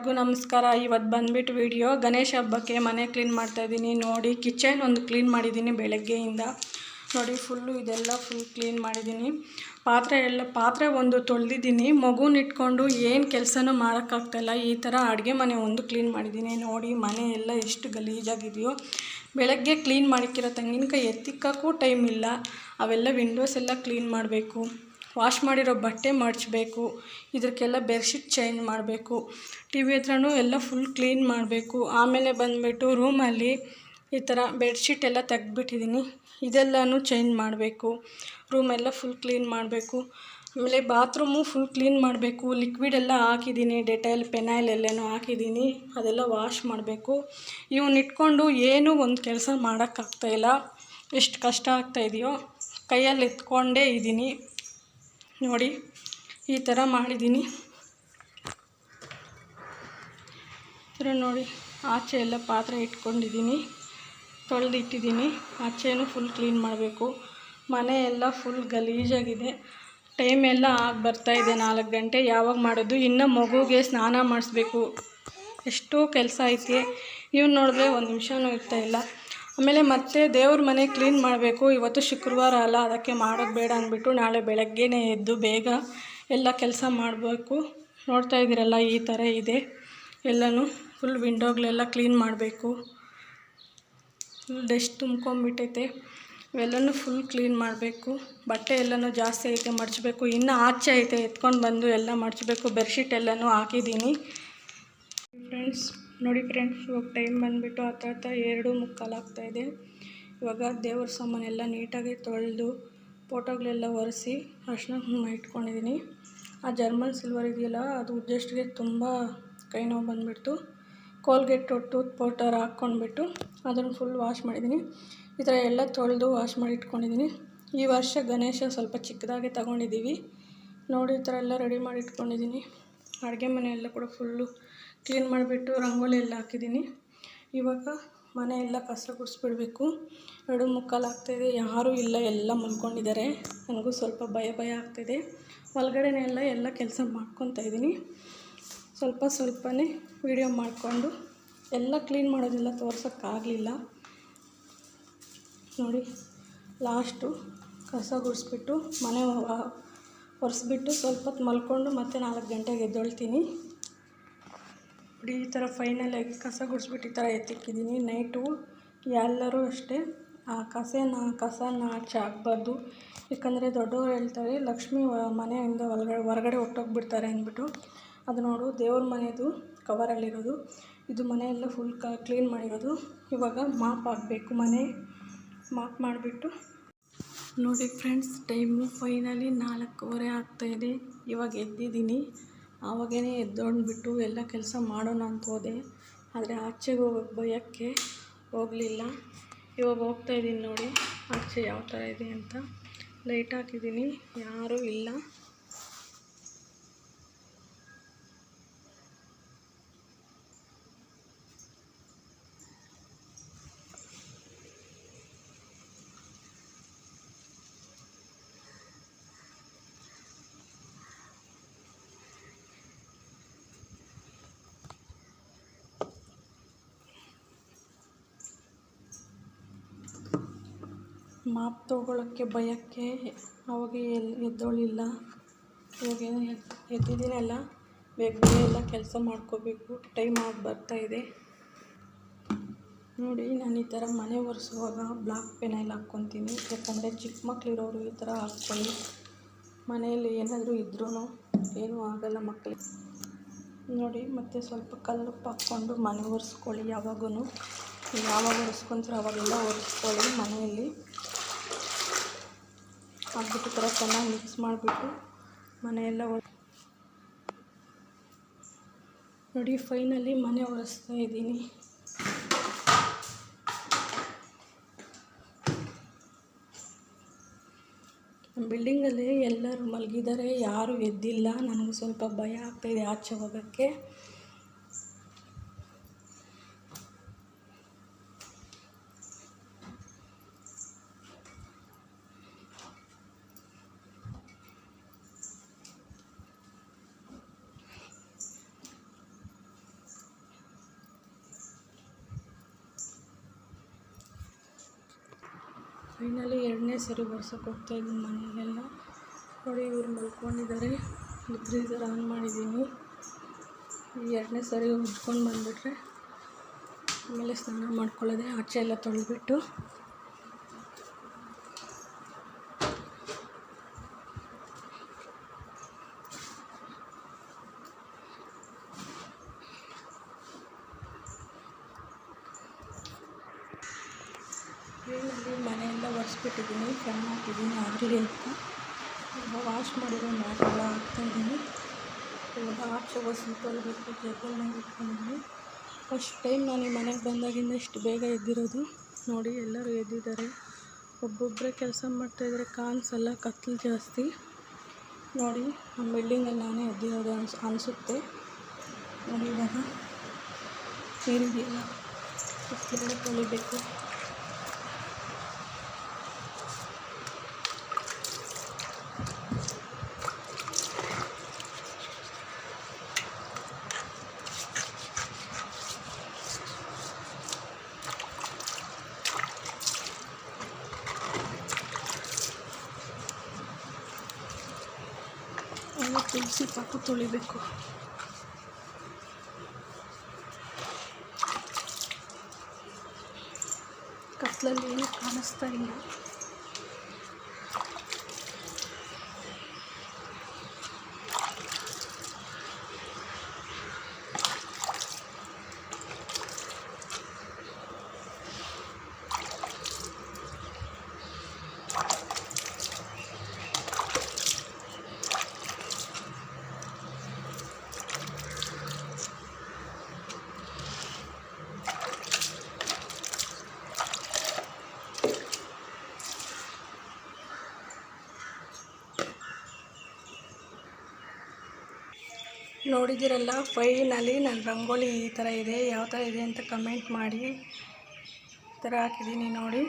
ಎಲ್ಲರಿಗೂ ನಮಸ್ಕಾರ. ಇವತ್ತು ಬಂದ್ಬಿಟ್ಟು ವಿಡಿಯೋ ಗಣೇಶ ಹಬ್ಬಕ್ಕೆ ಮನೆ ಕ್ಲೀನ್ ಮಾಡ್ತಾ ಇದ್ದೀನಿ. ನೋಡಿ ಕಿಚನ್ ಒಂದು ಕ್ಲೀನ್ ಮಾಡಿದ್ದೀನಿ ಬೆಳಗ್ಗೆಯಿಂದ. ನೋಡಿ ಫುಲ್ಲು ಇದೆಲ್ಲ ಫುಲ್ ಕ್ಲೀನ್ ಮಾಡಿದ್ದೀನಿ. ಪಾತ್ರೆ ಎಲ್ಲ, ಪಾತ್ರೆ ಒಂದು ತೊಳೆದಿದ್ದೀನಿ. ಮಗುನ ಇಟ್ಕೊಂಡು ಏನು ಕೆಲಸನೂ ಮಾಡೋಕ್ಕಾಗ್ತಾಯಿಲ್ಲ ಈ ಥರ ಅಡುಗೆ ಮನೆ ಒಂದು ಕ್ಲೀನ್ ಮಾಡಿದ್ದೀನಿ. ನೋಡಿ, ಮನೆ ಎಲ್ಲ ಎಷ್ಟು ಗಲೀಜಾಗಿದೆಯೋ. ಬೆಳಗ್ಗೆ ಕ್ಲೀನ್ ಮಾಡಿಕ್ಕಿರೋ ತೆಂಗಿನಕಾಯಿ ಎತ್ತಿಕ್ಕೂ ಟೈಮ್ ಇಲ್ಲ. ಅವೆಲ್ಲ ವಿಂಡೋಸ್ ಎಲ್ಲ ಕ್ಲೀನ್ ಮಾಡಬೇಕು. ವಾಶ್ ಮಾಡಿರೋ ಬಟ್ಟೆ ಮಡಚಬೇಕು ಇದಕ್ಕೆಲ್ಲ ಬೆಡ್ಶೀಟ್ ಚೇಂಜ್ ಮಾಡಬೇಕು ಟಿ ವಿ ಹತ್ರನೂ ಎಲ್ಲ ಫುಲ್ ಕ್ಲೀನ್ ಮಾಡಬೇಕು. ಆಮೇಲೆ ಬಂದುಬಿಟ್ಟು ರೂಮಲ್ಲಿ ಈ ಥರ ಬೆಡ್ಶೀಟ್ ಎಲ್ಲ ತೆಗ್ದುಬಿಟ್ಟಿದ್ದೀನಿ. ಇದೆಲ್ಲನೂ ಚೇಂಜ್ ಮಾಡಬೇಕು. ರೂಮೆಲ್ಲ ಫುಲ್ ಕ್ಲೀನ್ ಮಾಡಬೇಕು. ಆಮೇಲೆ ಬಾತ್ರೂಮು ಫುಲ್ ಕ್ಲೀನ್ ಮಾಡಬೇಕು. ಲಿಕ್ವಿಡ್ ಎಲ್ಲ ಹಾಕಿದ್ದೀನಿ ಡೆಟೈಲ್ ಪೆನೈಲ್ ಎಲ್ಲನೂ ಹಾಕಿದ್ದೀನಿ. ಅದೆಲ್ಲ ವಾಶ್ ಮಾಡಬೇಕು. ಇವನ್ನ ಇಟ್ಕೊಂಡು ಏನೂ ಒಂದು ಕೆಲಸ ಮಾಡೋಕ್ಕಾಗ್ತಾಯಿಲ್ಲ ಎಷ್ಟು ಕಷ್ಟ ಆಗ್ತಾಯಿದೆಯೋ ಕೈಯಲ್ಲಿ ಎತ್ಕೊಂಡೇ ಇದ್ದೀನಿ. ನೋಡಿ, ಈ ಥರ ಮಾಡಿದ್ದೀನಿ ಈ ಥರ ನೋಡಿ, ಆಚೆ ಎಲ್ಲ ಪಾತ್ರೆ ಇಟ್ಕೊಂಡಿದ್ದೀನಿ ತೊಳೆದಿಟ್ಟಿದ್ದೀನಿ ಆಚೆನೂ ಫುಲ್ ಕ್ಲೀನ್ ಮಾಡಬೇಕು. ಮನೆ ಎಲ್ಲ ಫುಲ್ ಗಲೀಜಾಗಿದೆ. ಟೈಮ್ ಎಲ್ಲ ಆಗಿ ಇದೆ ನಾಲ್ಕು ಗಂಟೆ. ಯಾವಾಗ ಮಾಡೋದು? ಇನ್ನು ಮಗುಗೆ ಸ್ನಾನ ಮಾಡಿಸ್ಬೇಕು. ಎಷ್ಟೋ ಕೆಲಸ ಐತೆ. ಇವ್ನು ನೋಡಿದ್ರೆ ಒಂದು ನಿಮಿಷನೂ ಇರ್ತಾಯಿಲ್ಲ ಆಮೇಲೆ ಮತ್ತೆ ದೇವ್ರ ಮನೆ ಕ್ಲೀನ್ ಮಾಡಬೇಕು. ಇವತ್ತು ಶುಕ್ರವಾರ ಅಲ್ಲ, ಅದಕ್ಕೆ ಮಾಡೋದು ಬೇಡ ಅಂದ್ಬಿಟ್ಟು ನಾಳೆ ಬೆಳಗ್ಗೆನೇ ಎದ್ದು ಬೇಗ ಎಲ್ಲ ಕೆಲಸ ಮಾಡಬೇಕು. ನೋಡ್ತಾ ಇದ್ದೀರಲ್ಲ, ಈ ಥರ ಇದೆ. ಎಲ್ಲನೂ ಫುಲ್ ವಿಂಡೋಗಳೆಲ್ಲ ಕ್ಲೀನ್ ಮಾಡಬೇಕು. ಫುಲ್ ಡಸ್ಟ್ ತುಂಬ್ಕೊಂಬಿಟ್ಟೈತೆ ಇವೆಲ್ಲನೂ ಫುಲ್ ಕ್ಲೀನ್ ಮಾಡಬೇಕು. ಬಟ್ಟೆ ಎಲ್ಲನೂ ಜಾಸ್ತಿ ಐತೆ ಮಡಚಬೇಕು ಇನ್ನೂ ಆಚೆ ಐತೆ, ಎತ್ಕೊಂಡು ಬಂದು ಎಲ್ಲ ಮಡಚಬೇಕು ಬೆಡ್ಶೀಟ್ ಎಲ್ಲನೂ ಹಾಕಿದ್ದೀನಿ. ಫ್ರೆಂಡ್ಸ್ ನೋಡಿ ಫ್ರೆಂಡ್ಸ್ ಇವಾಗ ಟೈಮ್ ಬಂದುಬಿಟ್ಟು ಹತ್ತು ಹತ್ತು ಎರಡು ಮುಕ್ಕಾಲು ಇದೆ. ಇವಾಗ ದೇವ್ರ ಸಾಮಾನೆಲ್ಲ ನೀಟಾಗಿ ತೊಳೆದು ಫೋಟೋಗಳೆಲ್ಲ ಒರೆಸಿ ಅರ್ಶಿನ ಕುಂಕುಮ ಇಟ್ಕೊಂಡಿದ್ದೀನಿ ಆ ಜರ್ಮನ್ ಸಿಲ್ವರ್ ಇದೆಯಲ್ಲ, ಅದು ಜಸ್ಟ್ಗೆ ತುಂಬ ಕೈ ನೋವು ಬಂದುಬಿಡ್ತು. ಕೋಲ್ಗೇಟ್ ಟೂತ್ ಪೌಡರ್ ಹಾಕ್ಕೊಂಡ್ಬಿಟ್ಟು ಅದನ್ನು ಫುಲ್ ವಾಶ್ ಮಾಡಿದ್ದೀನಿ ಈ ಥರ ಎಲ್ಲ ತೊಳೆದು ವಾಶ್ ಮಾಡಿ ಇಟ್ಕೊಂಡಿದ್ದೀನಿ ಈ ವರ್ಷ ಗಣೇಶ ಸ್ವಲ್ಪ ಚಿಕ್ಕದಾಗೆ ತಗೊಂಡಿದ್ದೀವಿ. ನೋಡಿ ಈ ಥರ ಎಲ್ಲ ರೆಡಿ ಮಾಡಿ ಇಟ್ಕೊಂಡಿದ್ದೀನಿ ಅಡುಗೆ ಮನೆಯೆಲ್ಲ ಕೂಡ ಫುಲ್ಲು ಕ್ಲೀನ್ ಮಾಡಿಬಿಟ್ಟು ರಂಗೋಲಿ ಎಲ್ಲ ಹಾಕಿದ್ದೀನಿ. ಇವಾಗ ಮನೆ ಎಲ್ಲ ಕಸ ಗುಡಿಸ್ಬಿಡ್ಬೇಕು. ಎರಡು ಮುಕ್ಕಾಲು ಆಗ್ತಾಯಿದೆ ಯಾರೂ ಇಲ್ಲ, ಎಲ್ಲ ಮಲ್ಕೊಂಡಿದ್ದಾರೆ. ನನಗೂ ಸ್ವಲ್ಪ ಭಯ ಭಯ ಆಗ್ತಾಯಿದೆ ಒಳಗಡೆನೇ ಎಲ್ಲ ಎಲ್ಲ ಕೆಲಸ ಮಾಡ್ಕೊತಾ ಇದ್ದೀನಿ. ಸ್ವಲ್ಪ ಸ್ವಲ್ಪನೇ ವೀಡಿಯೋ ಮಾಡಿಕೊಂಡು ಎಲ್ಲ ಕ್ಲೀನ್ ಮಾಡೋದೆಲ್ಲ ತೋರ್ಸೋಕ್ಕಾಗಲಿಲ್ಲ. ನೋಡಿ, ಲಾಸ್ಟು ಕಸ ಗುಡಿಸ್ಬಿಟ್ಟು ಮನೆ ಒರೆಸ್ಬಿಟ್ಟು ಸ್ವಲ್ಪ ಹೊತ್ತು ಮಲ್ಕೊಂಡು ಮತ್ತೆ ನಾಲ್ಕು ಗಂಟೆಗೆ ಎದ್ದೊಳ್ತೀನಿ. ನೋಡಿ ಈ ಥರ ಫೈನಲಾಗಿ ಕಸ ಗುಡಿಸ್ಬಿಟ್ಟು ಈ ಥರ ಎತ್ತಿಕ್ಕಿದ್ದೀನಿ. ನೈಟು ಎಲ್ಲರೂ ಅಷ್ಟೇ, ಆ ಕಸನ ಕಸನ ಆಚೆ ಹಾಕ್ಬಾರ್ದು. ಯಾಕಂದರೆ ದೊಡ್ಡವರು ಹೇಳ್ತಾರೆ, ಲಕ್ಷ್ಮಿ ಮನೆಯಿಂದ ಒಳಗಡೆ, ಹೊರಗಡೆ ಹೊಟ್ಟೋಗ್ಬಿಡ್ತಾರೆ ಅಂದ್ಬಿಟ್ಟು. ಅದು ನೋಡು, ದೇವ್ರ ಮನೆಯದು ಕವರಲ್ಲಿರೋದು ಇದು ಮನೆಯೆಲ್ಲ ಫುಲ್ ಕ ಕ್ಲೀನ್ ಮಾಡಿರೋದು. ಇವಾಗ ಮಾಪ್ ಹಾಕಬೇಕು ಮನೆ. ಮಾಪ್ ಮಾಡಿಬಿಟ್ಟು. ನೋಡಿ ಫ್ರೆಂಡ್ಸ್, ಟೈಮು ಫೈನಲಿ ನಾಲ್ಕೂವರೆ ಆಗ್ತಾಯಿದೆ ಇವಾಗ ಎದ್ದಿದ್ದೀನಿ. ಆವಾಗೇ ಎದ್ದೊಂಡ್ಬಿಟ್ಟು ಎಲ್ಲ ಕೆಲಸ ಮಾಡೋಣ ಅಂತ ಹೋದೆ. ಆದರೆ ಆಚೆಗೆ ಹೋಗೋಕ್ಕೆ ಭಯಕ್ಕೆ ಹೋಗಲಿಲ್ಲ. ಇವಾಗ ಹೋಗ್ತಾ ಇದ್ದೀನಿ ನೋಡಿ, ಆಚೆ ಯಾವ ಥರ ಇದೆ ಅಂತ. ಲೈಟ್ ಹಾಕಿದ್ದೀನಿ, ಯಾರೂ ಇಲ್ಲ. ಮಾಪ್ ತೊಗೊಳಕ್ಕೆ ಭಯಕ್ಕೆ ಅವಾಗ ಎಲ್ಲಿ ಎದ್ದೋಳಿಲ್ಲ. ಇವಾಗ ಎದ್ದಿದ್ದೀನಲ್ಲ, ಬೇಗ ಬೇಗ ಎಲ್ಲ ಕೆಲಸ ಮಾಡ್ಕೋಬೇಕು. ಟೈಮ್ ಆಗಿ ಬರ್ತಾಯಿದೆ ನೋಡಿ, ನಾನು ಈ ಥರ ಮನೆ ಒರೆಸುವಾಗ ಬ್ಲಾಕ್ ಪೆನೈಲ್ ಹಾಕ್ಕೊತೀನಿ. ಯಾಕಂದರೆ ಚಿಕ್ಕ ಮಕ್ಕಳಿರೋರು ಈ ಥರ ಹಾಕ್ಕೊಳ್ಳಿ. ಮನೆಯಲ್ಲಿ ಏನಾದರೂ ಇದ್ರೂ ಏನೂ ಆಗಲ್ಲ ಮಕ್ಕಳಿಗೆ ನೋಡಿ, ಮತ್ತು ಸ್ವಲ್ಪ ಕಲ್ಲುಪ್ಪು ಹಾಕ್ಕೊಂಡು ಮನೆ ಒರೆಸ್ಕೊಳ್ಳಿ ಯಾವಾಗೂ ಯಾವಾಗ ಒರೆಸ್ಕೊಂತಾರೆ ಅವಾಗೆಲ್ಲ ಒರೆಸ್ಕೊಳ್ಳಿ ಮನೆಯಲ್ಲಿ. ಹಾಕ್ಬಿಟ್ಟು ಥರ ಚೆನ್ನಾಗಿ ಮಿಕ್ಸ್ ಮಾಡಿಬಿಟ್ಟು ಮನೆಯೆಲ್ಲ ಒ ನೋಡಿ, ಫೈನಲಿ ಮನೆ ಒರೆಸ್ತಾ ಇದ್ದೀನಿ. ನಮ್ಮ ಬಿಲ್ಡಿಂಗಲ್ಲಿ ಎಲ್ಲರೂ ಮಲಗಿದ್ದಾರೆ, ಯಾರೂ ಎದ್ದಿಲ್ಲ. ನನಗೂ ಸ್ವಲ್ಪ ಭಯ ಆಗ್ತಾಯಿದೆ ಆಚೆ ಹೋಗೋಕ್ಕೆ. ಫೈನಲಿ ಎರಡನೇ ಸರಿ ಬರ್ಸೋಕೆ ಹೋಗ್ತಾ ಇದ್ದೀನಿ ಮನೆಯಲ್ಲೆಲ್ಲ. ನೋಡಿ, ಇವ್ರು ಮಲ್ಕೊಂಡಿದ್ದಾರೆ. ಗ್ರೀಸರ್ ಆನ್ ಮಾಡಿದ್ದೀನಿ. ಎರಡನೇ ಸರಿ ಉಜ್ಕೊಂಡು ಬಂದುಬಿಟ್ರೆ ಆಮೇಲೆ ಸ್ನಾನ ಮಾಡ್ಕೊಳ್ಳೋದೆ. ಆಚೆ ಎಲ್ಲ ತೊಳೆದ್ಬಿಟ್ಟು ಒರೆಸ್ಬಿಟ್ಟಿದ್ದೀನಿ ಫ್ಯಾನ್ ಹಾಕಿದ್ದೀನಿ ಆಗಲಿ ಅಂತ ಇವಾಗ ವಾಶ್ ಮಾಡಿರೋ ಮ್ಯಾಟೆಲ್ಲ ಹಾಕ್ತಾಯಿದ್ದೀನಿ. ಇವಾಗ ಆಚೆ ಒಸಿ ತೊಳಿಬೇಕು ಜಗ್ಗಲ್ಲಿ ಇಟ್ಕೊಂಡಿದ್ದೀನಿ. ಫಸ್ಟ್ ಟೈಮ್ ನಾನು ಈ ಮನೆಗೆ ಬಂದಾಗಿಂದ ಇಷ್ಟು ಬೇಗ ಎದ್ದಿರೋದು. ನೋಡಿ, ಎಲ್ಲರೂ ಎದ್ದಿದ್ದಾರೆ. ಒಬ್ಬೊಬ್ಬರೇ ಕೆಲಸ ಮಾಡ್ತಾಯಿದ್ರೆ ಕಾಣಿಸಲ್ಲ ಕತ್ಲು ಜಾಸ್ತಿ. ನೋಡಿ ನಮ್ಮ ಬಿಲ್ಡಿಂಗಲ್ಲಿ ನಾನೇ ಎದ್ದಿರೋದು ಅನ್ಸ್, ಅನಿಸುತ್ತೆ. ನೋಡಿ, ಇವಾಗ ಕತ್ಲೆಲ್ಲ ತೊಳಿಬೇಕು. ಎಲ್ಲ ತುಳಸಿ ಪಾಕು ತೊಳಿಬೇಕು. ಕತ್ತಲಲ್ಲಿ ಏನು ಕಾಣಿಸ್ತಾ ಇಲ್ಲ. ನೋಡಿದಿರಲ್ಲ ಫೈನಲಿ ನನ್ನ ರಂಗೋಲಿ ಈ ಥರ ಇದೆ, ಯಾವ ಥರ ಇದೆ ಅಂತ ಕಮೆಂಟ್ ಮಾಡಿ. ಈ ಥರ ಹಾಕಿದ್ದೀನಿ ನೋಡಿ.